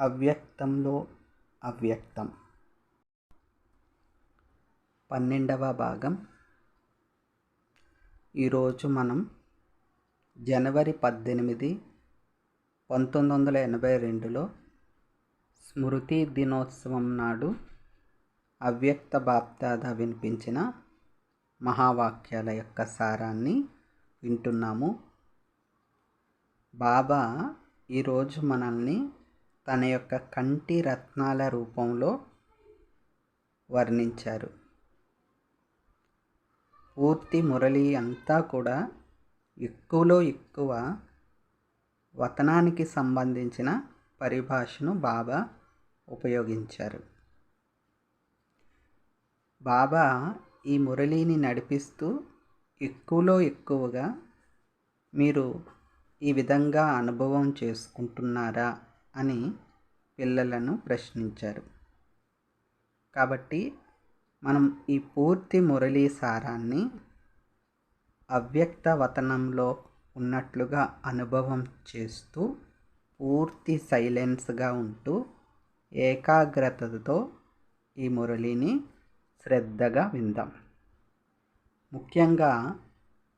అవ్యక్తంలో అవ్యక్తం. పన్నెండవ భాగం. ఈరోజు మనం జనవరి పద్దెనిమిది పంతొమ్మిది వందల ఎనభై రెండులో స్మృతి దినోత్సవం నాడు అవ్యక్త బాప్దాద వినిపించిన మహావాక్యాల యొక్క సారాన్ని వింటున్నాము. బాబా ఈరోజు మనల్ని తన యొక్క కంటి రత్నాల రూపంలో వర్ణించారు. పూర్తి మురళి అంతా కూడా ఎక్కువలో ఎక్కువ వతనానికి సంబంధించిన పరిభాషను బాబా ఉపయోగించారు. బాబా ఈ మురళిని నడిపిస్తూ ఎక్కువలో ఎక్కువగా మీరు ఈ విధంగా అనుభవం చేసుకుంటున్నారా అని పిల్లలను ప్రశ్నించారు. కాబట్టి మనం ఈ పూర్తి మురళీ సారాన్ని అవ్యక్త వతనంలో ఉన్నట్లుగా అనుభవం చేస్తూ పూర్తి సైలెన్స్గా ఉంటూ ఏకాగ్రతతో ఈ మురళిని శ్రద్ధగా విందాం. ముఖ్యంగా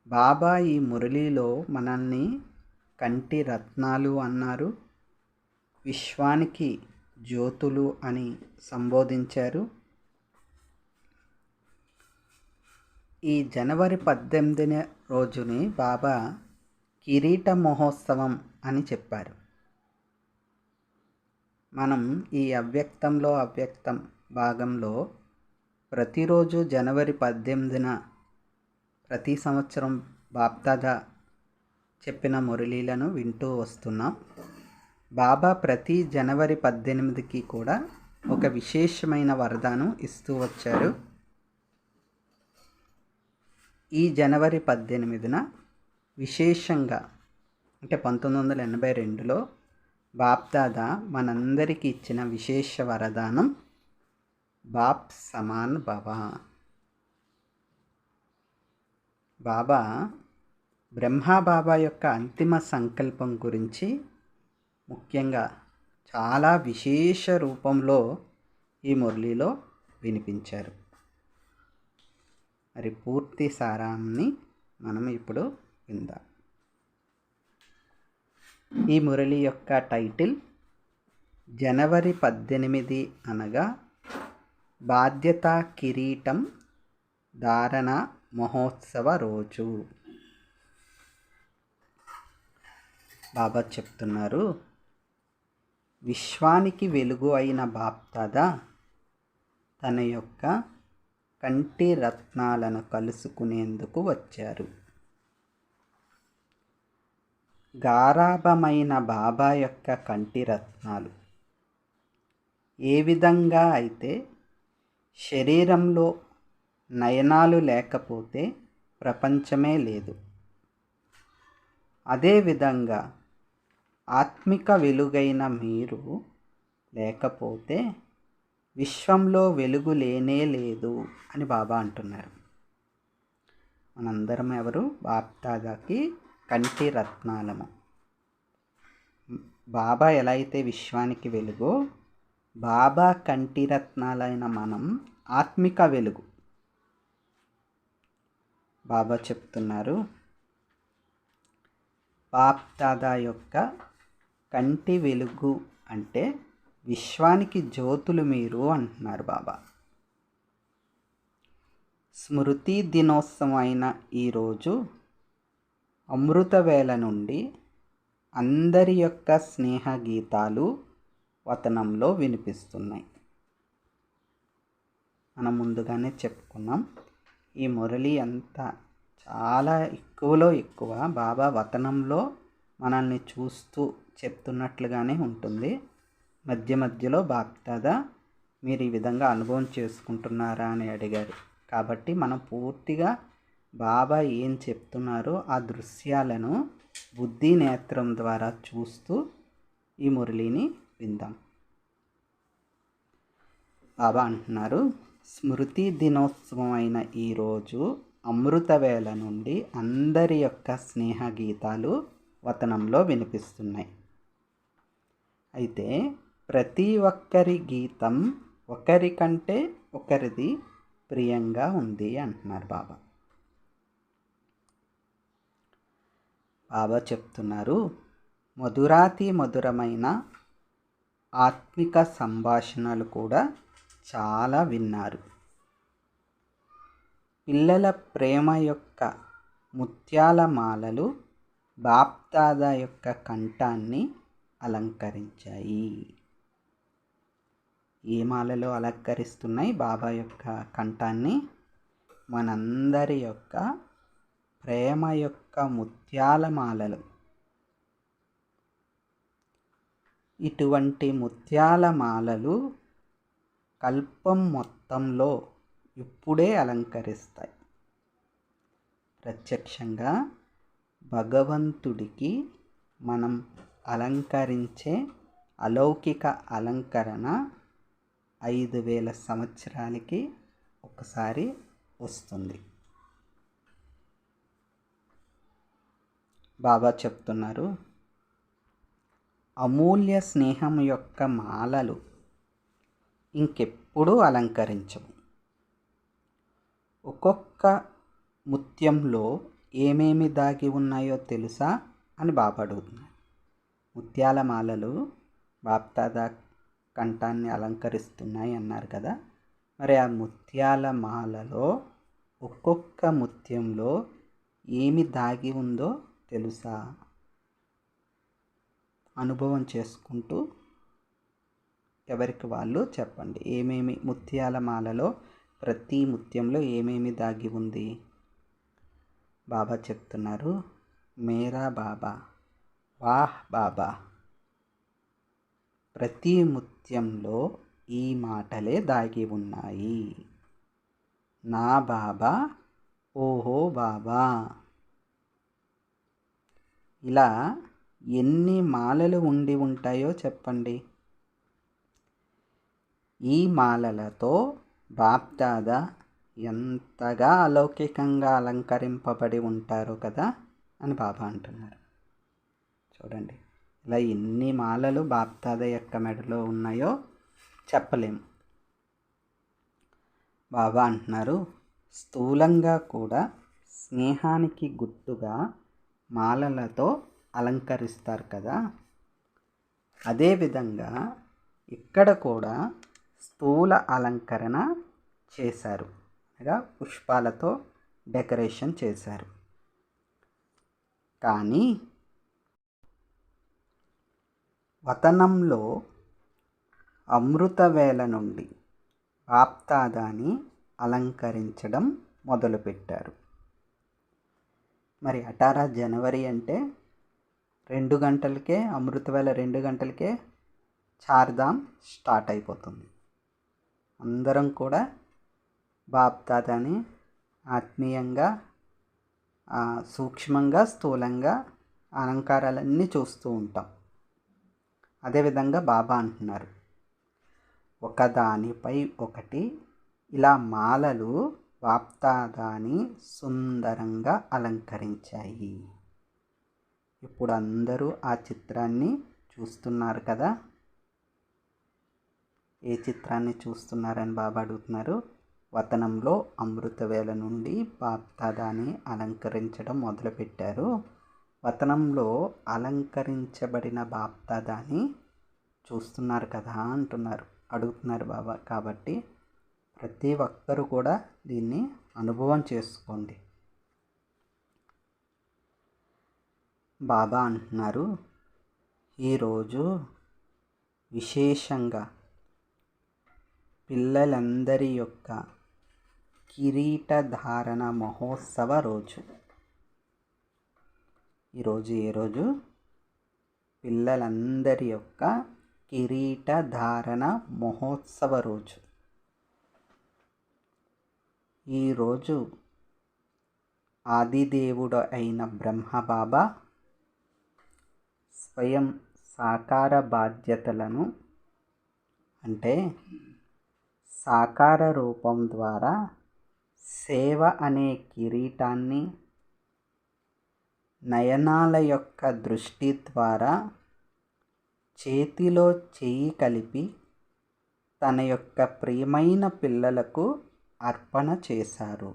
బాబా ఈ మురళిలో మనల్ని కంటి రత్నాలు అన్నారు. విశ్వానికి జ్యోతులు అని సంబోధించారు. ఈ జనవరి పద్దెనిమిదిన రోజుని బాబా కిరీట మహోత్సవం అని చెప్పారు. మనం ఈ అవ్యక్తంలో అవ్యక్తం భాగంలో ప్రతిరోజు జనవరి పద్దెనిమిదిన ప్రతి సంవత్సరం బాప్దాదా చెప్పిన మురళీలను వింటూ వస్తున్నాం. బాబా ప్రతి జనవరి పద్దెనిమిదికి కూడా ఒక విశేషమైన వరదానం ఇస్తూ వచ్చారు. ఈ జనవరి పద్దెనిమిదిన విశేషంగా అంటే పంతొమ్మిది వందల ఎనభై రెండులో బాప్దాదా మనందరికీ ఇచ్చిన విశేష వరదానం బాప్ సమాన్ బాబా బాబా బ్రహ్మా బాబా యొక్క అంతిమ సంకల్పం గురించి ముఖ్యంగా చాలా విశేష రూపంలో ఈ మురళిలో వినిపించారు. మరి పూర్తి సారాన్ని మనం ఇప్పుడు విందాం. ఈ మురళి యొక్క టైటిల్ జనవరి పద్దెనిమిది అనగా బాధ్యత కిరీటం ధారణ మహోత్సవ రోజు. బాబా చెప్తున్నారు విశ్వానికి వెలుగు అయిన బాప్దాదా తన యొక్క కంటి రత్నాలను కలుసుకునేందుకు వచ్చారు. గారాభమైన బాబా యొక్క కంటి రత్నాలు ఏ విధంగా అయితే శరీరంలో నయనాలు లేకపోతే ప్రపంచమే లేదు. అదేవిధంగా ఆత్మిక వెలుగైన మీరు లేకపోతే విశ్వంలో వెలుగు లేనే లేదు అని బాబా అంటున్నారు. మనందరం ఎవరు? బాప్దాదాకి కంటి రత్నాలము. బాబా ఎలా అయితే విశ్వానికి వెలుగో బాబా కంటి రత్నాలైన మనం ఆత్మిక వెలుగు. బాబా చెప్తున్నారు బాప్దాదా యొక్క కంటి వెలుగు అంటే విశ్వానికి జ్యోతులు మీరు అంటున్నారు బాబా. స్మృతి దినోత్సవమైన ఈరోజు అమృతవేళ నుండి అందరి యొక్క స్నేహ గీతాలు వతనంలో వినిపిస్తున్నాయి. మనం ముందుగానే చెప్పుకున్నాం ఈ మురళి అంతా చాలా ఎక్కువలో ఎక్కువ బాబా వతనంలో మనల్ని చూస్తూ చెప్తున్నట్లుగానే ఉంటుంది. మధ్య మధ్యలో బాప్దాదా మీరు ఈ విధంగా అనుభవం చేసుకుంటున్నారా అని అడిగారు కాబట్టి మనం పూర్తిగా బాబా ఏం చెప్తున్నారో ఆ దృశ్యాలను బుద్ధి నేత్రం ద్వారా చూస్తూ ఈ మురళిని విందాం. బాబా అంటున్నారు స్మృతి దినోత్సవం అయిన ఈరోజు అమృతవేళ నుండి అందరి యొక్క స్నేహ గీతాలు వతనంలో వినిపిస్తున్నాయి. అయితే ప్రతి ఒక్కరి గీతం ఒకరికంటే ఒకరిది ప్రియంగా ఉంది అంటున్నారు బాబా. బాబా చెప్తున్నారు మధురాతి మధురమైన ఆత్మిక సంభాషణలు కూడా చాలా విన్నారు. పిల్లల ప్రేమ యొక్క ముత్యాల మాలలు బాప్దాదా యొక్క కంఠాన్ని అలంకరించాయి. ఏ మాలలో అలంకరిస్తున్నాయి? బాబా యొక్క కంఠాన్ని. మనందరి యొక్క ప్రేమ యొక్క ముత్యాల మాలలు. ఇటువంటి ముత్యాల మాలలు కల్పం మొత్తంలో ఇప్పుడే అలంకరిస్తాయి. ప్రత్యక్షంగా భగవంతుడికి మనం అలంకరించే అలౌకిక అలంకరణ ఐదు వేల సంవత్సరాలకి ఒకసారి వస్తుంది. బాబా చెప్తున్నారు అమూల్య స్నేహం యొక్క మాలలు ఇంకెప్పుడూ అలంకరించవు. ఒక్కొక్క ముత్యంలో ఏమేమి దాగి ఉన్నాయో తెలుసా? అని బాబా అడుగుతున్నారు. ముత్యాల మాలలు బాప్తాదా కంఠాన్ని అలంకరిస్తున్నాయి అన్నారు కదా. మరి ఆ ముత్యాల మాలలో ఒక్కొక్క ముత్యంలో ఏమి దాగి ఉందో తెలుసా? అనుభవం చేసుకుంటూ ఎవరికి వాళ్ళు చెప్పండి. ఏమేమి ముత్యాల మాలలో ప్రతి ముత్యంలో ఏమేమి దాగి ఉంది? బాబా చెప్తున్నారు మేరా బాబా. వాహ్ బాబా. ప్రతి ముత్యంలో ఈ మాటలే దాగి ఉన్నాయి. నా బాబా ఓహో బాబా. ఇలా ఎన్ని మాలలు ఉండి ఉంటాయో చెప్పండి. ఈ మాలలతో బాప్దాదా ఎంతగా అలౌకికంగా అలంకరింపబడి ఉంటారో కదా అని బాబా అంటున్నారు. చూడండి. ఇలా ఎన్ని మాలలు బాప్తాద యొక్క మెడలో ఉన్నాయో చెప్పలేము బాబా అంటున్నారు స్థూలంగా కూడా స్నేహానికి గుర్తుగా మాలలతో అలంకరిస్తారు కదా. అదేవిధంగా ఇక్కడ కూడా స్థూల అలంకరణ చేశారు. అనగా పుష్పాలతో డెకరేషన్ చేశారు. కానీ వతనంలో అమృతవేళ నుండి బాప్తాదాని అలంకరించడం మొదలుపెట్టారు. మరి అటారా జనవరి అంటే రెండు గంటలకే అమృతవేళ రెండు గంటలకే చార్ధామ్ స్టార్ట్ అయిపోతుంది. అందరం కూడా బాప్దాదాని ఆత్మీయంగా సూక్ష్మంగా స్థూలంగా అలంకారాలన్నీ చూస్తూ ఉంటాం. అదేవిధంగా బాబా అంటున్నారు. ఒకదానిపై ఒకటి ఇలా మాలలు బాప్తాదాని సుందరంగా అలంకరించాయి. ఇప్పుడు అందరూ ఆ చిత్రాన్ని చూస్తున్నారు కదా? ఏ చిత్రాన్ని చూస్తున్నారని బాబా అడుగుతున్నారు? వతనంలో అమృతవేళ నుండి బాప్తాదాన్ని అలంకరించడం మొదలుపెట్టారు. వతనంలో అలంకరించబడిన బాప్దాదాని చూస్తున్నారు కదా అంటున్నారు. అడుగుతున్నారు బాబా. కాబట్టి ప్రతి ఒక్కరూ కూడా దీన్ని అనుభవం చేసుకోండి. బాబా అంటున్నారు ఈరోజు విశేషంగా పిల్లలందరి యొక్క కిరీటధారణ మహోత్సవ రోజు ఈరోజు ఏ రోజు? పిల్లలందరి యొక్క కిరీట ధారణ మహోత్సవ రోజు. ఈరోజు ఆదిదేవుడు అయిన బ్రహ్మబాబా స్వయం సాకార బాధ్యతలను అంటే సాకార రూపం ద్వారా సేవ అనే కిరీటాన్ని నయనాల యొక్క దృష్టి ద్వారా చేతిలో చేయి కలిపి తన యొక్క ప్రియమైన పిల్లలకు అర్పణ చేశారు.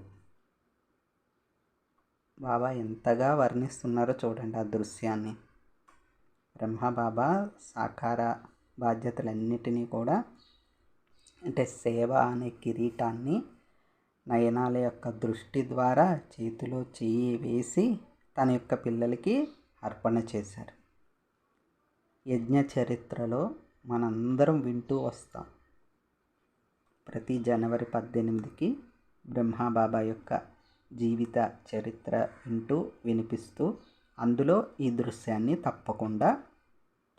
బాబా ఎంతగా వర్ణిస్తున్నారో చూడండి ఆ దృశ్యాన్ని. బ్రహ్మబాబా సాకార బాధ్యతలన్నిటినీ కూడా అంటే సేవ అనే కిరీటాన్ని నయనాల యొక్క దృష్టి ద్వారా చేతిలో చేయి వేసి తన యొక్క పిల్లలకి అర్పణ చేశారు. యజ్ఞ చరిత్రలో మనందరం వింటూ వస్తాం. ప్రతి జనవరి పద్దెనిమిదికి బ్రహ్మబాబా యొక్క జీవిత చరిత్ర వింటూ వినిపిస్తూ అందులో ఈ దృశ్యాన్ని తప్పకుండా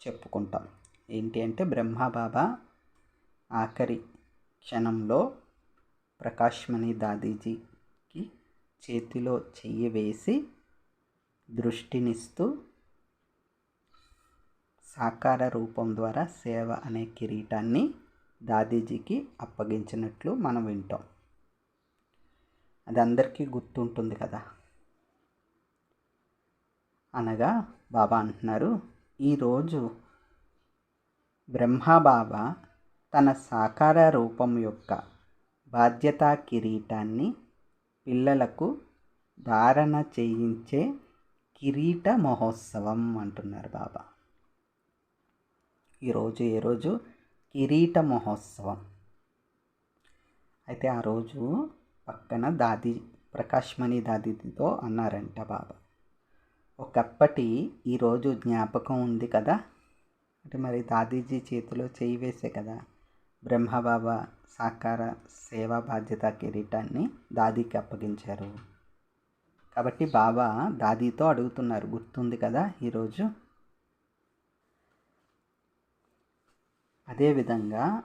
చెప్పుకుంటాం. ఏంటి అంటే బ్రహ్మబాబా ఆఖరి క్షణంలో ప్రకాష్మణి దాదీజీకి చేతిలో చెయ్యి వేసి దృష్టినిస్తూ సాకార రూపం ద్వారా సేవ అనే కిరీటాన్ని దాదీజీకి అప్పగించినట్లు మనం వింటాం. అది అందరికీ గుర్తుంటుంది కదా. అనగా బాబా అంటున్నారు ఈరోజు బ్రహ్మబాబా తన సాకార రూపం యొక్క బాధ్యతా కిరీటాన్ని పిల్లలకు ధారణ చేయించే కిరీట మహోత్సవం అంటున్నారు బాబా. ఈరోజు ఏ రోజు? కిరీట మహోత్సవం అయితే ఆ రోజు పక్కన దాది ప్రకాష్మణి దాదితో అన్నారంట బాబా. ఒకప్పటి ఈరోజు జ్ఞాపకం ఉంది కదా? అంటే మరి దాదీజీ చేతిలో చేయి వేసే కదా? బ్రహ్మబాబా సాకార సేవా బాధ్యత కిరీటాన్ని దాదీకి అప్పగించారు. కాబట్టి బాబా దాదీతో అడుగుతున్నారు. గుర్తుంది కదా ఈరోజు? అదేవిధంగా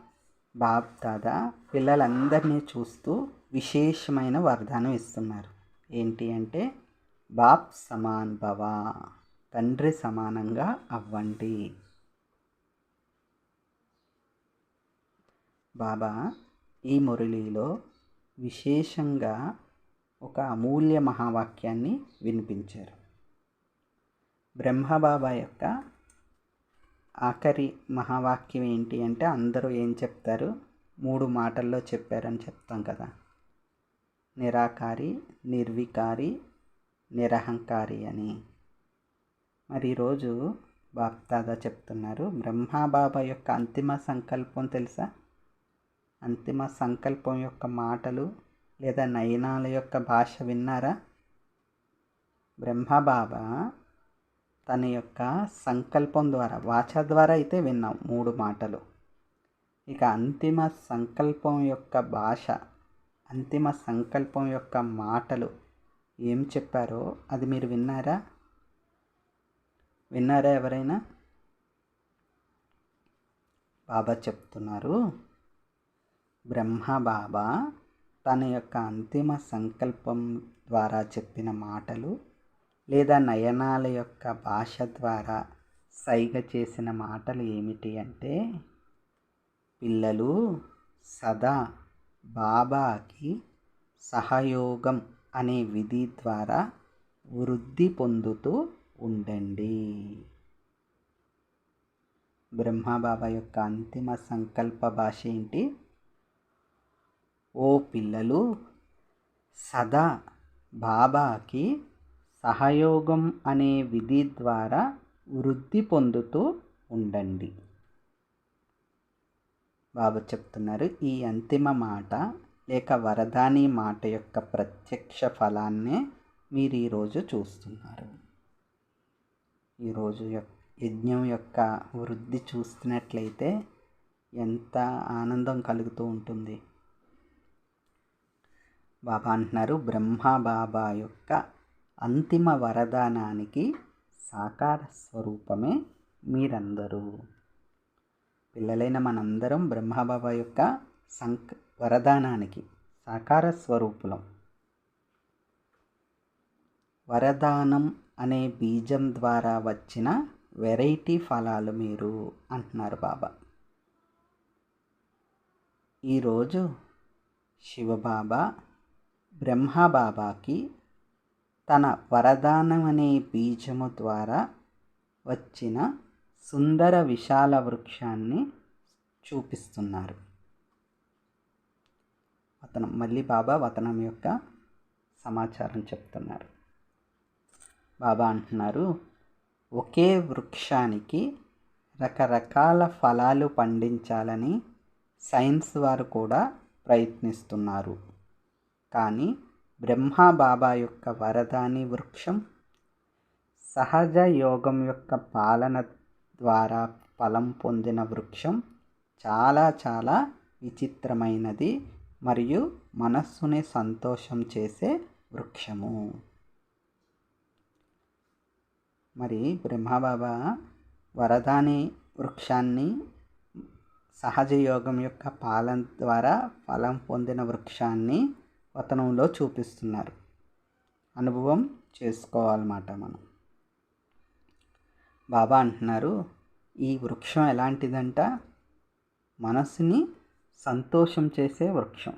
బాబ్ దాదా పిల్లలందరినీ చూస్తూ విశేషమైన వరదానం ఇస్తున్నారు. ఏంటి అంటే బాప్ సమాన్ భవ తండ్రి సమానంగా అవ్వండి. బాబా ఈ మురళిలో విశేషంగా ఒక అమూల్య మహావాక్యాన్ని వినిపించారు. బ్రహ్మబాబా యొక్క ఆఖరి మహావాక్యం ఏంటి అంటే అందరూ ఏం చెప్తారు? మూడు మాటల్లో చెప్పారని చెప్తాం కదా. నిరాకారి నిర్వికారి నిరహంకారి అని. మరి ఈరోజు బాప్దాదా చెప్తున్నారు బ్రహ్మబాబా యొక్క అంతిమ సంకల్పం తెలుసా? అంతిమ సంకల్పం యొక్క మాటలు లేదా నయనాల యొక్క భాష విన్నారా? బ్రహ్మబాబా తన యొక్క సంకల్పం ద్వారా వాచ ద్వారా అయితే విన్నాం మూడు మాటలు. ఇక అంతిమ సంకల్పం యొక్క భాష అంతిమ సంకల్పం యొక్క మాటలు ఏం చెప్పారో అది మీరు విన్నారా? విన్నారా ఎవరైనా? బాబా చెప్తున్నారు బ్రహ్మ బాబా తన యొక్క అంతిమ సంకల్పం ద్వారా చెప్పిన మాటలు లేదా నయనాల యొక్క భాష ద్వారా సైగ చేసిన మాటలు ఏమిటి అంటే పిల్లలు సదా బాబాకి సహయోగం అనే విధి ద్వారా వృద్ధి పొందుతూ ఉండండి. బ్రహ్మబాబా యొక్క అంతిమ సంకల్ప భాష ఏంటి? ఓ పిల్లలు సదా బాబాకి సహయోగం అనే విధి ద్వారా వృద్ధి పొందుతూ ఉండండి. బాబా చెప్తున్నారు ఈ అంతిమ మాట లేక వరదాని మాట యొక్క ప్రత్యక్ష ఫలాన్నే మీరు ఈరోజు చూస్తున్నారు. ఈరోజు యజ్ఞం యొక్క వృద్ధి చూస్తున్నట్లయితే ఎంత ఆనందం కలుగుతూ ఉంటుంది. బాబా అంటున్నారు. బ్రహ్మ బాబా యొక్క అంతిమ వరదానానికి సాకార స్వరూపమే మీరందరూ. పిల్లలైన మనందరం బ్రహ్మబాబా యొక్క సంక్ వరదానానికి సాకార స్వరూపులం. వరదానం అనే బీజం ద్వారా వచ్చిన వెరైటీ ఫలాలు మీరు అంటున్నారు బాబా. ఈరోజు శివబాబా బ్రహ్మబాబాకి తన వరదానమనే బీజము ద్వారా వచ్చిన సుందర విశాల వృక్షాన్ని చూపిస్తున్నారు. వతనం మళ్ళీ బాబా వతనం యొక్క సమాచారం చెప్తున్నారు. బాబా అంటున్నారు ఒకే వృక్షానికి రకరకాల ఫలాలు పండించాలని సైన్స్ వారు కూడా ప్రయత్నిస్తున్నారు. కానీ బ్రహ్మ బాబా యొక్క వరదాని వృక్షం సహజ యోగం యొక్క పాలన ద్వారా ఫలం పొందిన వృక్షం చాలా చాలా విచిత్రమైనది మరియు మనస్సుని సంతోషం చేసే వృక్షము. మరి బ్రహ్మబాబా వరదాని వృక్షాన్ని సహజ యోగం యొక్క పాలన ద్వారా ఫలం పొందిన వృక్షాన్ని పతనంలో చూపిస్తున్నారు. అనుభవం చేసుకోవాలన్నమాట మనం. బాబా అంటున్నారు ఈ వృక్షం ఎలాంటిదంట? మనసుని సంతోషం చేసే వృక్షం.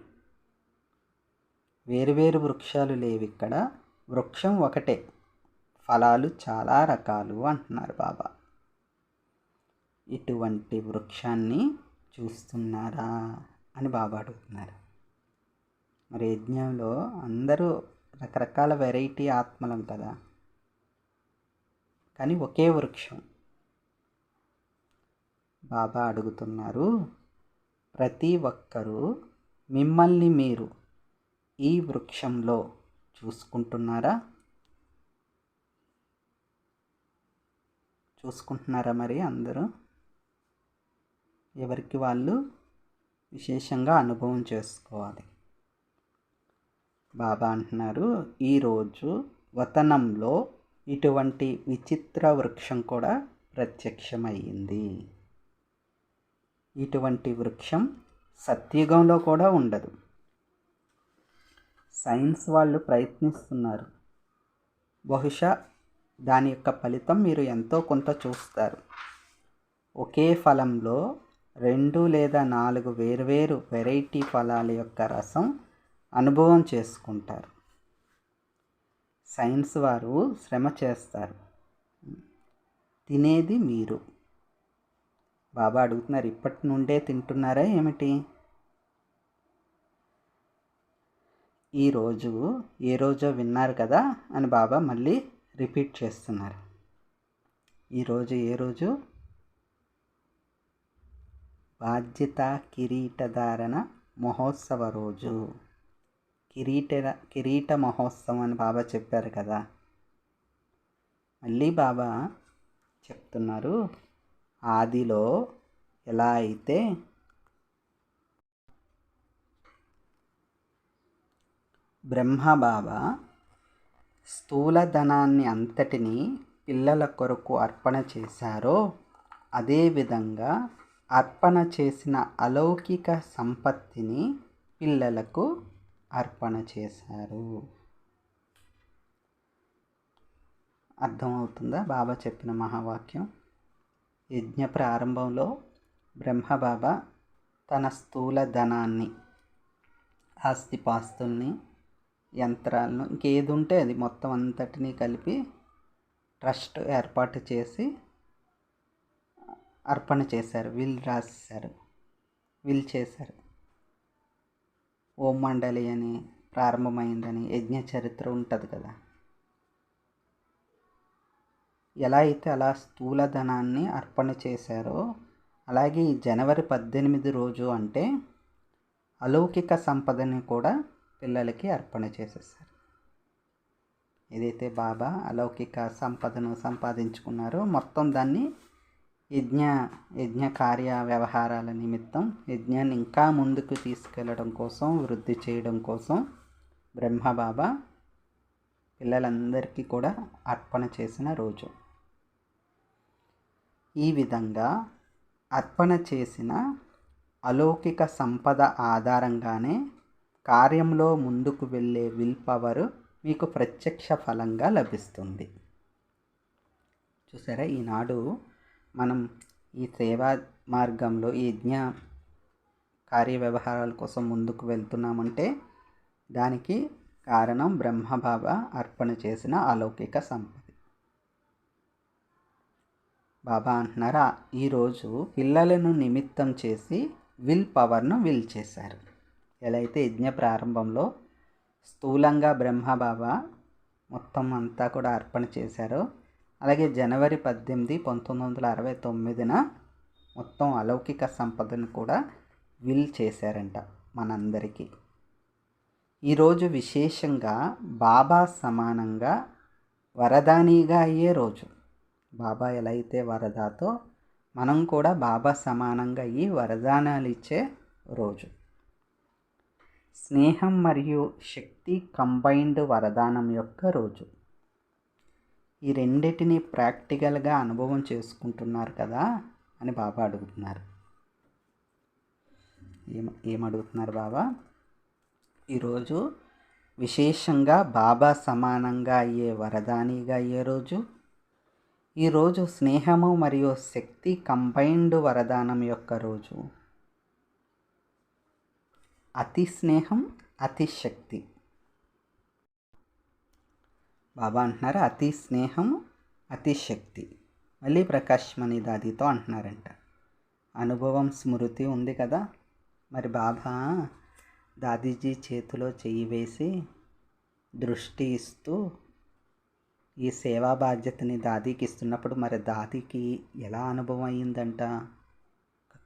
వేరువేరు వృక్షాలు లేవు ఇక్కడ. వృక్షం ఒకటే. ఫలాలు చాలా రకాలు అంటున్నారు బాబా. ఇటువంటి వృక్షాన్ని చూస్తున్నారా? అని బాబా అడుగుతున్నారు. మరి యజ్ఞంలో అందరూ రకరకాల వెరైటీ ఆత్మలం కదా. కానీ ఒకే వృక్షం. బాబా అడుగుతున్నారు ప్రతి ఒక్కరూ మిమ్మల్ని మీరు ఈ వృక్షంలో చూసుకుంటున్నారా? చూసుకుంటున్నారా మరి అందరూ? ఎవరికి వాళ్ళు విశేషంగా అనుభవం చేసుకోవాలి. బాబా అంటున్నారు. ఈరోజు వతనంలో ఇటువంటి విచిత్ర వృక్షం కూడా ప్రత్యక్షమయ్యింది. ఇటువంటి వృక్షం సత్యుగంలో కూడా ఉండదు. సైన్స్ వాళ్ళు ప్రయత్నిస్తున్నారు. బహుశా దాని యొక్క ఫలితం మీరు ఎంతో కొంత చూస్తారు. ఒకే ఫలంలో రెండు లేదా నాలుగు వేర్వేరు వెరైటీ ఫలాల యొక్క రసం అనుభవం చేసుకుంటారు. సైన్స్ వారు శ్రమ చేస్తారు. తినేది మీరు. బాబా అడుగుతున్నారు ఇప్పటి నుండే తింటున్నారా ఏమిటి? ఈరోజు ఏ రోజో విన్నారు కదా అని బాబా మళ్ళీ రిపీట్ చేస్తున్నారు. ఈరోజు ఏ రోజు? బాధ్యత కిరీటధారణ మహోత్సవ రోజు. కిరీట కిరీట మహోత్సవం అని బాబా చెప్పారు కదా. మళ్ళీ బాబా చెప్తున్నారు ఆదిలో ఎలా అయితే బ్రహ్మ బాబా స్థూల ధనాన్ని అంతటిని పిల్లల కొరకు అర్పణ చేశారో అదేవిధంగా అర్పణ చేసిన అలౌకిక సంపత్తిని పిల్లలకు అర్పణ చేశారు. అర్థమవుతుందా? బాబా చెప్పిన మహావాక్యం. యజ్ఞ ప్రారంభంలో బ్రహ్మబాబా తన స్థూల ధనాన్ని ఆస్తిపాస్తుల్ని యంత్రాలను ఇంకేది ఉంటే అది మొత్తం అంతటినీ కలిపి ట్రస్ట్ ఏర్పాటు చేసి అర్పణ చేశారు. విల్ రాశారు. విల్ చేశారు. ఓం మండలి అని ప్రారంభమైందని యజ్ఞ చరిత్ర ఉంటుంది కదా. ఎలా అయితే అలా స్థూల ధనాన్ని అర్పణ చేశారో అలాగే ఈ జనవరి పద్దెనిమిది రోజు అంటే అలౌకిక సంపదని కూడా పిల్లలకి అర్పణ చేసేసారు ఏదైతే బాబా అలౌకిక సంపదను సంపాదించుకున్నారో మొత్తం దాన్ని యజ్ఞ యజ్ఞ కార్య వ్యవహారాల నిమిత్తం యజ్ఞాన్ని ఇంకా ముందుకు తీసుకెళ్ళడం కోసం వృద్ధి చేయడం కోసం బ్రహ్మ బాబా పిల్లలందరికీ కూడా అర్పణ చేసిన రోజు. ఈ విధంగా అర్పణ చేసిన అలౌకిక సంపద ఆధారంగానే కార్యంలో ముందుకు వెళ్ళే విల్ పవర్ మీకు ప్రత్యక్ష ఫలంగా లభిస్తుంది. చూసారా ఈనాడు మనం ఈ సేవా మార్గంలో ఈ యజ్ఞ కార్య వ్యవహారాల కోసం ముందుకు వెళ్తున్నామంటే దానికి కారణం బ్రహ్మబాబా అర్పణ చేసిన అలౌకిక సంపద. బాబా అంటున్నారా ఈరోజు పిల్లలను నిమిత్తం చేసి విల్ పవర్ను విల్ చేశారు. ఎలా అయితే యజ్ఞ ప్రారంభంలో స్థూలంగా బ్రహ్మబాబా మొత్తం అంతా కూడా అర్పణ చేశారో అలాగే జనవరి పద్దెనిమిది పంతొమ్మిది వందల అరవై తొమ్మిదిన మొత్తం అలౌకిక సంపదను కూడా విల్ చేశారంట మనందరికీ. ఈరోజు విశేషంగా బాబా సమానంగా వరదానిగా అయ్యే రోజు. బాబా ఎలా అయితే వరదాతో మనం కూడా బాబా సమానంగా అయ్యి వరదానాలు ఇచ్చే రోజు. స్నేహం మరియు శక్తి కంబైన్డ్ వరదానం యొక్క రోజు. ఈ రెండింటిని ప్రాక్టికల్గా అనుభవం చేసుకుంటున్నారు కదా అని బాబా అడుగుతున్నారు. ఏం ఏమడుగుతున్నారు బాబా? ఈరోజు విశేషంగా బాబా సమానంగా అయ్యే వరదానిగా అయ్యే రోజు? ఈరోజు స్నేహము మరియు శక్తి కంబైన్డ్ వరదానం యొక్క రోజు. అతి స్నేహం అతి శక్తి. బాబా అంటున్నారు అతి స్నేహం అతి శక్తి. మళ్ళీ ప్రకాష్ దాదితో అంటున్నారంట. అనుభవం స్మృతి ఉంది కదా. మరి బాబా దాదీజీ చేతిలో చెయ్యి వేసి దృష్టి ఇస్తూ ఈ సేవా బాధ్యతని దాదీకి ఇస్తున్నప్పుడు మరి దాదీకి ఎలా అనుభవం అయ్యిందంట?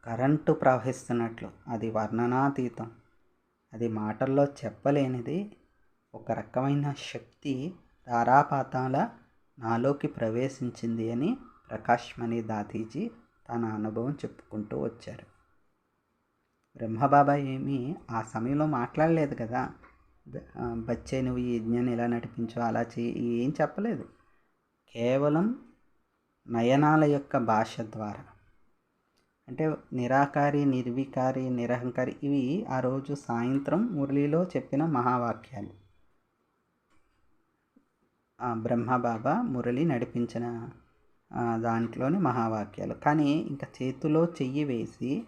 కరెంటు ప్రవహిస్తున్నట్లు. అది వర్ణనాతీతం. అది మాటల్లో చెప్పలేనిది. ఒక రకమైన శక్తి ధారాపాతాల నాలోకి ప్రవేశించింది అని ప్రకాష్మణి దాతీజీ దాదీజీ తన అనుభవం చెప్పుకుంటూ వచ్చారు. బ్రహ్మబాబా ఏమీ ఆ సమయంలో మాట్లాడలేదు కదా? బచ్చే నువ్వు ఈ యజ్ఞాన్ని ఎలా నడిపించో అలా చేయి ఏం చెప్పలేదు. కేవలం నయనాల యొక్క భాష ద్వారా. అంటే నిరాకారి నిర్వికారి నిరహంకారి ఇవి ఆ రోజు సాయంత్రం మురళిలో చెప్పిన మహావాక్యాలు. బ్రహ్మబాబా మురళి నడిపించిన దాంట్లోని మహావాక్యాలు. కానీ ఇంకా చేతిలో చెయ్యి వేసి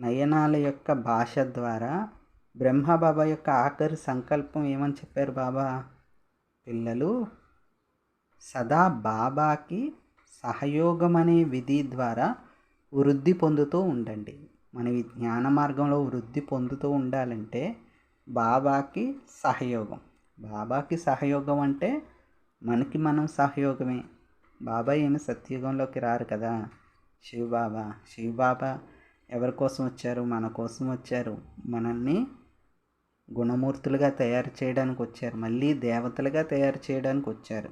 నయనాల యొక్క భాష ద్వారా బ్రహ్మబాబా యొక్క ఆఖరి సంకల్పం ఏమని చెప్పారు బాబా? పిల్లలు సదా బాబాకి సహయోగం అనే విధి ద్వారా వృద్ధి పొందుతూ ఉండండి. మన ఈ జ్ఞాన మార్గంలో వృద్ధి పొందుతూ ఉండాలంటే బాబాకి సహయోగం. బాబాకి సహయోగం అంటే మనకి మనం సహయోగమే. బాబా ఏమి సత్యుగంలోకి రారు కదా. శివబాబా శివబాబా ఎవరి కోసం వచ్చారు? మన కోసం వచ్చారు. మనల్ని గుణమూర్తులుగా తయారు చేయడానికి వచ్చారు. మళ్ళీ దేవతలుగా తయారు చేయడానికి వచ్చారు.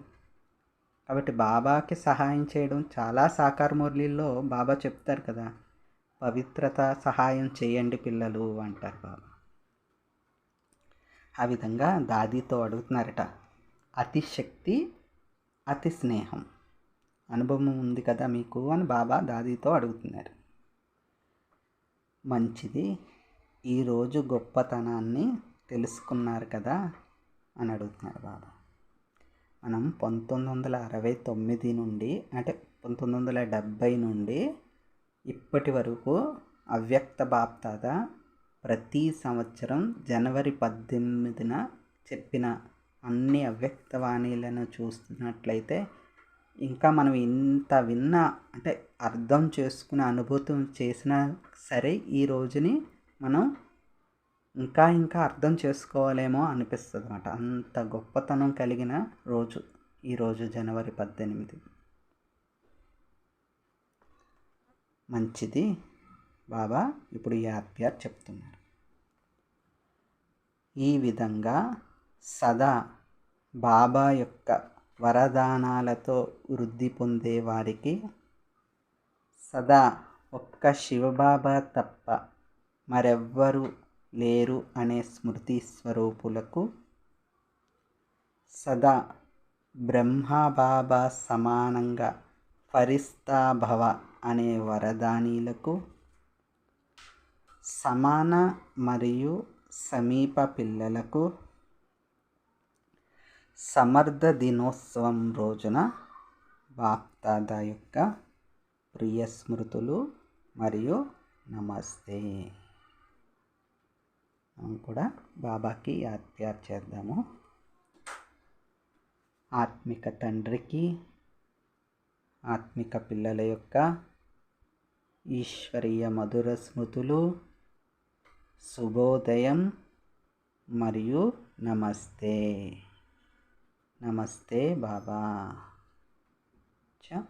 కాబట్టి బాబాకి సహాయం చేయడం చాలా సాకార మురళిల్లో బాబా చెప్తారు కదా. పవిత్రత సహాయం చేయండి పిల్లలు అంటారు బాబా. ఆ విధంగా దాదీతో అడుగుతున్నారట. అతిశక్తి అతి స్నేహం. అనుభవం ఉంది కదా మీకు అని బాబా దాదీతో అడుగుతున్నారు. మంచిది. ఈరోజు గొప్పతనాన్ని తెలుసుకున్నారు కదా అని అడుగుతున్నారు బాబా. మనం పంతొమ్మిది వందల అరవై తొమ్మిది నుండి అంటే పంతొమ్మిది వందల డెబ్భై నుండి ఇప్పటి వరకు అవ్యక్త బాప్తాద ప్రతి సంవత్సరం జనవరి పద్దెనిమిదిన చెప్పిన అన్ని అవ్యక్తవాణీలను చూస్తున్నట్లయితే ఇంకా మనం ఇంత విన్నా అంటే అర్థం చేసుకునే అనుభూతం చేసినా సరే ఈ రోజుని మనం ఇంకా ఇంకా అర్థం చేసుకోవాలేమో అనిపిస్తుంది అనమాట అంత గొప్పతనం కలిగిన రోజు ఈరోజు జనవరి పద్దెనిమిది. మంచిది బాబా ఇప్పుడు ఈ ఆత్యార్ చెప్తున్నారు. ఈ విధంగా సదా బాబా యొక్క వరదానాలతో వృద్ధి పొందే వారికి సదా ఒక్క శివబాబా తప్ప మరెవ్వరూ లేరు అనే స్మృతి స్వరూపులకు సదా బ్రహ్మబాబా సమానంగా ఫరిస్తాభవ అనే వరదానీలకు సమాన మరియు సమీప పిల్లలకు సమర్థ దినోత్సవం రోజున బాప్దాదా యొక్క ప్రియ స్మృతులు మరియు నమస్తే. మనం కూడా బాబాకి యాత్యార్ చేద్దాము. ఆత్మిక తండ్రికి ఆత్మిక పిల్లల యొక్క ఈశ్వరీయ మధుర స్మృతులు శుభోదయం మరియు నమస్తే. నమస్తే బాబా. చ.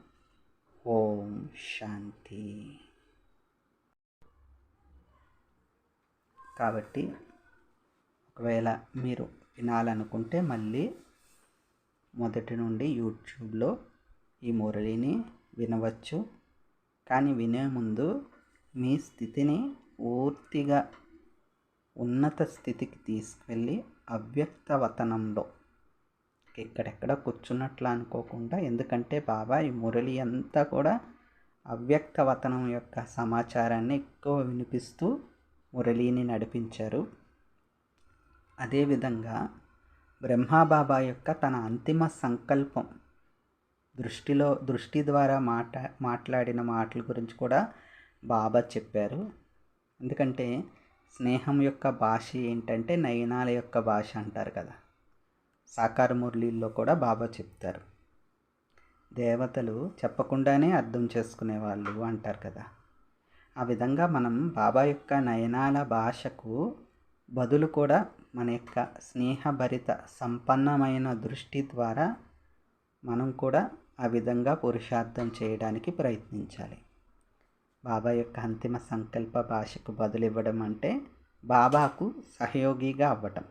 ఓం శాంతి. కాబట్టి ఒకవేళ మీరు వినాలనుకుంటే మళ్ళీ మొదటి నుండి యూట్యూబ్లో ఈ మురళిని వినవచ్చు. కానీ వినే ముందు మీ స్థితిని పూర్తిగా ఉన్నత స్థితికి తీసుకెళ్ళి అవ్యక్తవతనంలో ఎక్కడెక్కడ కూర్చున్నట్లు అనుకోకుండా ఎందుకంటే బాబా ఈ మురళి అంతా కూడా అవ్యక్త వతనం యొక్క సమాచారాన్ని ఎక్కువ వినిపిస్తూ మురళిని నడిపించారు. అదేవిధంగా బ్రహ్మాబాబా యొక్క తన అంతిమ సంకల్పం దృష్టిలో దృష్టి ద్వారా మాట మాట్లాడిన మాటల గురించి కూడా బాబా చెప్పారు. ఎందుకంటే స్నేహం యొక్క భాష ఏంటంటే నయనాల యొక్క భాష అంటారు కదా. సాకార మురళీల్లో కూడా బాబా చెప్తారు. దేవతలు చెప్పకుండానే అర్థం చేసుకునేవాళ్ళు అంటారు కదా. ఆ విధంగా మనం బాబా యొక్క నయనాల భాషకు బదులు కూడా మన యొక్క స్నేహభరిత సంపన్నమైన దృష్టి ద్వారా మనం కూడా ఆ విధంగా పురుషార్థం చేయడానికి ప్రయత్నించాలి. బాబా యొక్క అంతిమ సంకల్ప భాషకు బదులు ఇవ్వడం అంటే బాబాకు సహయోగిగా అవ్వటం.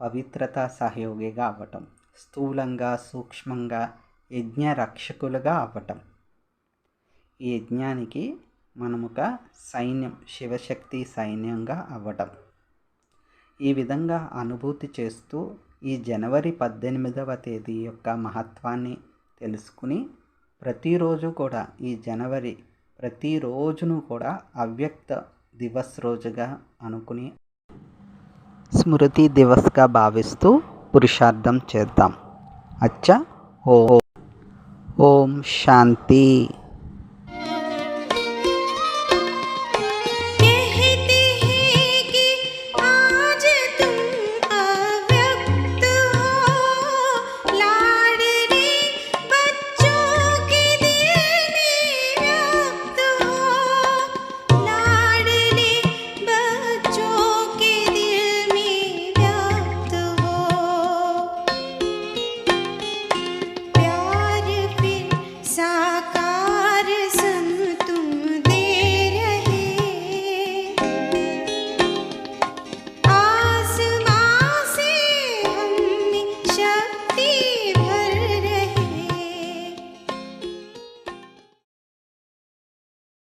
పవిత్రత సహయోగిగా అవ్వటం స్థూలంగా సూక్ష్మంగా యజ్ఞ రక్షకులుగా అవ్వటం ఈ యజ్ఞానికి మనముక సైన్యం శివశక్తి సైన్యంగా అవ్వటం ఈ విధంగా అనుభూతి చేస్తూ ఈ జనవరి పద్దెనిమిదవ తేదీ యొక్క మహత్వాన్ని తెలుసుకుని ప్రతిరోజు కూడా ఈ జనవరి ప్రతిరోజును కూడా అవ్యక్త దివస్ రోజుగా అనుకుని స్మృతి దివస్గా భావిస్తూ పురుషార్థం చేద్దాం. అచ్చా? ఓ ఓం శాంతి.